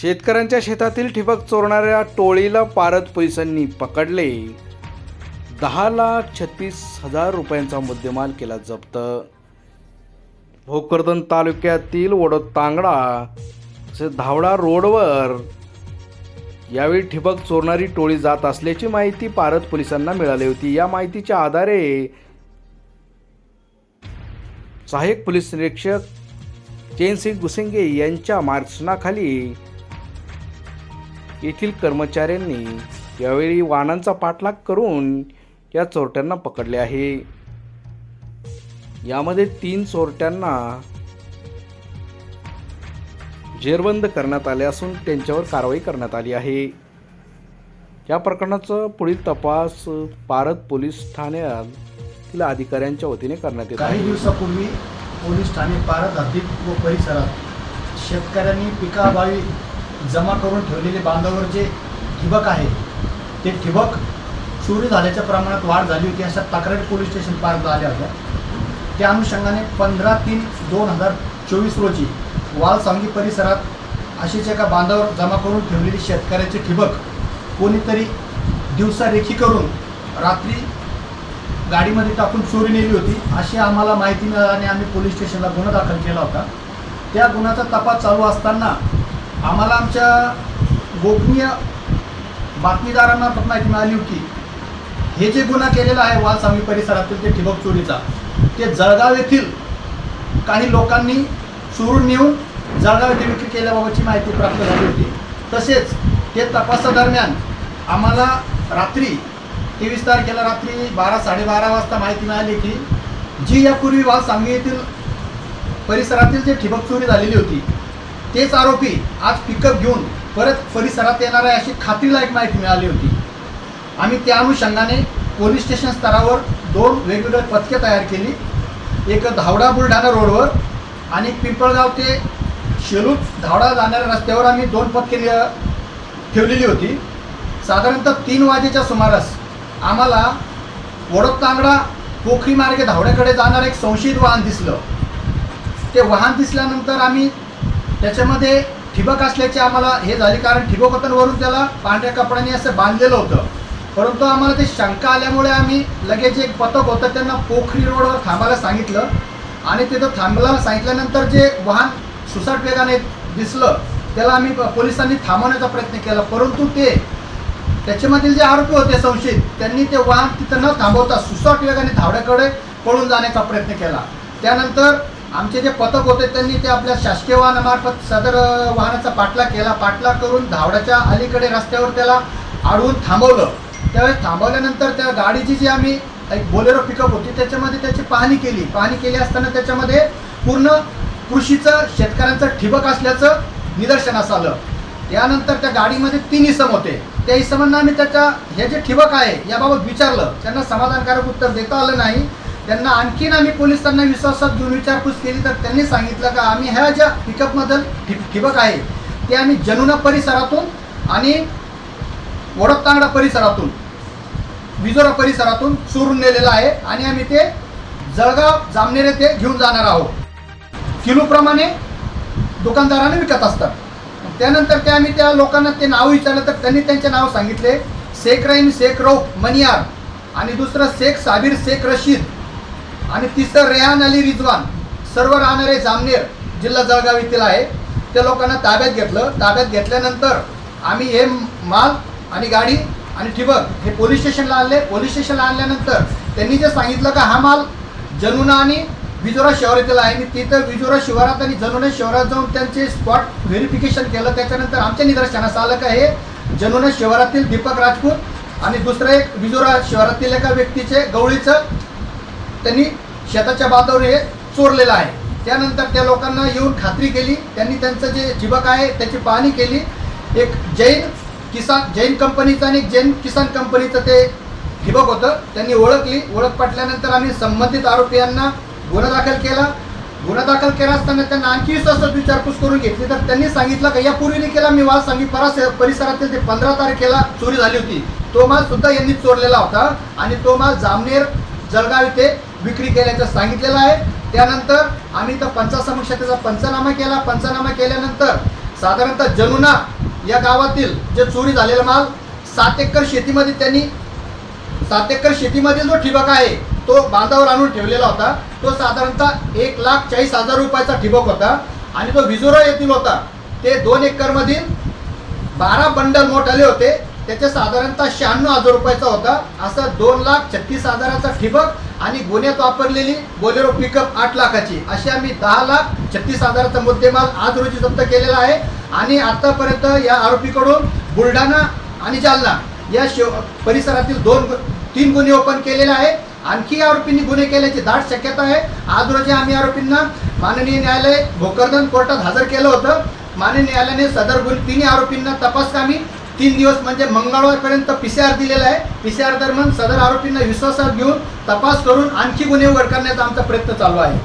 शेतकऱ्यांच्या शेतातील ठिबक चोरणाऱ्या टोळीला पारद पोलिसांनी पकडले. दहा लाख छत्तीस हजार रुपयांचा मुद्देमाल केला जप्त. भोकरदन तालुक्यातील वडोद तांगडा तसेच धावडा रोडवर यावेळी ठिबक चोरणारी टोळी जात असल्याची माहिती पारद पोलिसांना मिळाली होती. या माहितीच्या आधारे सहाय्यक पोलीस निरीक्षक चैनसिंग गुसिंगे यांच्या मार्गदर्शनाखाली येथील कर्मचाऱ्यांनी यावेळी वाहनांचा पाठलाग करून या चोरट्यांना पकडले आहे. यामध्ये तीन चोरट्यांना जेरबंद करण्यात आले असून त्यांच्यावर कारवाई करण्यात आली आहे. या प्रकरणाचा पुढील तपास पारद पोलीस ठाण्यातील अधिकाऱ्यांच्या वतीने करण्यात येत आहे. काही दिवसापूर्वी पोलीस ठाणे पारद अधिक व परिसरात शेतकऱ्यांनी पिकाभावी जमा करून ठेवलेले बांधावर जे ठिबक आहे ते ठिबक चोरी झाल्याच्या प्रमाणात वाढ झाली होती अशा तक्रारी पोलीस स्टेशन पारद आल्या होत्या. त्या अनुषंगाने पंधरा तीन दोन हजार चोवीस रोजी वालसांगी परिसरात अशीच एका बांधावर जमा करून ठेवलेली शेतकऱ्याचे ठिबक कोणीतरी दिवसा रेखी करून रात्री गाडीमध्ये टाकून चोरी नेली होती अशी आम्हाला माहिती मिळाल्याने आम्ही पोलीस स्टेशनला गुन्हा दाखल केला होता. त्या गुन्ह्याचा तपास चालू असताना आम्हाला आमच्या गोपनीय बातमीदारांना माहिती मिळाली होती. हे जे गुन्हा केलेला आहे वालसामी परिसरातील ते ठिबक चोरीचा ते जळगाव येथील काही लोकांनी चोरून नेऊन जळगाव येथे विक्री केल्याबाबतची माहिती प्राप्त झाली होती. तसेच ते तपासादरम्यान आम्हाला रात्री तेवीस तारखेला रात्री बारा साडेबारा वाजता माहिती मिळाली की जी यापूर्वी वाल सांगली येथील परिसरातील जे ठिबक चोरी झालेली होती तेच आरोपी आज पिकअप घेऊन परत परिसरात येणार आहे अशी खात्रीलायक माहिती मिळाली होती. आम्ही त्या अनुषंगाने पोलीस स्टेशन स्तरावर दोन वेगवेगळे पथके तयार केली. एक धावडा बुलढाणा रोडवर आणि पिंपळगाव ते शेलूर धावडा जाणाऱ्या रस्त्यावर आम्ही दोन पथके ठेवलेली होती. साधारणतः तीन वाजेच्या सुमारास आम्हाला वडोतांगडा पोखरी मार्गे धावड्याकडे जाणारं एक संशयित वाहन दिसलं. ते वाहन दिसल्यानंतर आम्ही त्याच्यामध्ये ठिबक असल्याचे आम्हाला हे झाले कारण ठिबक त्याला पांढऱ्या कपड्याने असं बांधलेलं होतं. परंतु आम्हाला ते शंका आल्यामुळे आम्ही लगेच एक पथक होतं त्यांना पोखरी रोडवर थांबायला सांगितलं. आणि तिथं थांबला सांगितल्यानंतर जे वाहन सुसाट वेगाने दिसलं त्याला आम्ही पोलिसांनी थांबवण्याचा प्रयत्न केला. परंतु ते त्याच्यामधील जे आरोपी होते संशयित त्यांनी ते वाहन तिथं न थांबवता सुसाट वेगाने धावड्याकडे पळून जाण्याचा प्रयत्न केला. त्यानंतर आमचे जे पथक होते त्यांनी ते आपल्या शासकीय वाहनामार्फत सदर वाहनाचा पाठलाग केला. पाठलाग करून धावड्याच्या अलीकडे रस्त्यावर त्याला अडवून थांबवलं. त्यावेळेस थांबवल्यानंतर त्या गाडीची जी आम्ही एक बोलेरो पिकअप होती त्याच्यामध्ये त्याची पाहणी केली. पाहणी केली असताना त्याच्यामध्ये पूर्ण कृषीचं शेतकऱ्यांचं ठिबक असल्याचं निदर्शनास आलं यानंतर त्या गाडीमध्ये तीन इसम होते. त्या इसमांना आम्ही त्याच्या हे जे ठिबक आहे याबाबत विचारलं. त्यांना समाधानकारक उत्तर देता आलं नाही. त्यांना आणखीन आम्ही पोलिसांना विश्वासात घेऊन विचारपूस केली तर त्यांनी सांगितलं का आम्ही ह्या ज्या पिकअपमधील ठिबक आहे ते आम्ही जनुना परिसरातून आणि वडोदतांगडा परिसरातून विजोरा परिसरातून चोरून नेलेलं आहे आणि आम्ही ते जळगाव जामनेर येथे घेऊन जाणार आहोत. किलोप्रमाणे दुकानदाराने विकत असतात. त्यानंतर ते आम्ही त्या लोकांना ते नाव विचारलं तर त्यांनी त्यांचे नाव सांगितले. शेख रहीम शेख रौफ मनियार आणि दुसरं शेख साबीर शेख रशीद. आणि तिसरं रेहान अली रिजवान. सर्व राहणारे जामनेर जिल्हा जळगाव येथील आहे. त्या लोकांना ताब्यात घेतलं. ताब्यात घेतल्यानंतर आम्ही हे माल आणि गाडी आणि ठिबक हे पोलीस स्टेशनला आणले. पोलीस स्टेशनला आणल्यानंतर त्यांनी जे सांगितलं का हा माल जनुना आणि विजोरा शहर येथील आहे. मी तिथं विजोरा शिवारात आणि जनुना शहरात जाऊन त्यांचे स्पॉट व्हेरिफिकेशन केलं. त्याच्यानंतर आमच्या निदर्शनास आलं का हे जनुना शिवारातील दीपक राजपूत आणि दुसरं एक विजोरा शहरातील एका व्यक्तीचे गवळीचं त्यांनी शेताच्या बांधावर हे चोरलेलं आहे. त्यानंतर त्या लोकांना येऊन खात्री केली. त्यांनी त्यांचं जे झिबक आहे त्याची पाहणी केली. एक जैन किसान जैन कंपनीचं आणि जैन किसान कंपनीचं ते ठिबक होतं. त्यांनी ओळखली. ओळख पटल्यानंतर आम्ही संबंधित आरोपीयांना गुन्हा दाखल केला. गुन्हा दाखल केला असताना त्यांना आणखी विश्वासात विचारपूस करून घेतली. तर त्यांनी सांगितलं की यापूर्वी केला. मी वाद सांगी परास परिसरातील ते पंधरा तारखेला चोरी झाली होती. तो माल सुद्धा यांनी चोरलेला होता. आणि तो माल जामनेर जळगाव इथे विक्री केल्याचं सांगितलेलं आहे. त्यानंतर आम्ही तर पंचासमक्ष त्याचा पंचनामा केला. पंचनामा केल्यानंतर साधारणतः जनुना या गावातील जे चोरी झालेला माल सात एकर शेतीमध्ये त्यांनी सात एकर शेतीमधील जो ठिबक आहे तो बांधावर आणून ठेवलेला होता. तो साधारणतः एक लाख चाळीस हजार रुपयाचा ठिबक होता. आणि तो विजोरा येथील होता. ते दोन एकरमधील बारा बंडल मोठाले होते. त्याचे साधारणतः शहाण्णव हजार रुपयाचा होता. असा दोन लाख छत्तीस हजाराचा ठिबक आणि गुन्ह्यात वापरलेली बोलेरो पिकअप आठ लाखाची. अशी आम्ही दहा लाख छत्तीस हजाराचा मुद्देमाल आज रोजी जप्त केलेला आहे. आणि आतापर्यंत या आरोपीकडून बुलढाणा आणि जालना या शिव परिसरातील दोन गु- तीन गुन्हे ओपन केलेले आहे आणखी आरोपींनी गुन्हे केल्याची दाट शक्यता आहे. आज रोजी आम्ही आरोपींना माननीय न्यायालय भोकरदन कोर्टात हजर केलं होतं. माननीय न्यायालयाने सदर गुन्हे तिन्ही आरोपींना तपासकामी तीन दिवस म्हणजे मंगळवारपर्यंत पी सी आर दिलेला आहे. पी सी आर दरम्यान सदर आरोपींना विश्वासात घेऊन तपास करून आणखी गुन्हे उघड करण्याचा आमचा प्रयत्न चालू आहे.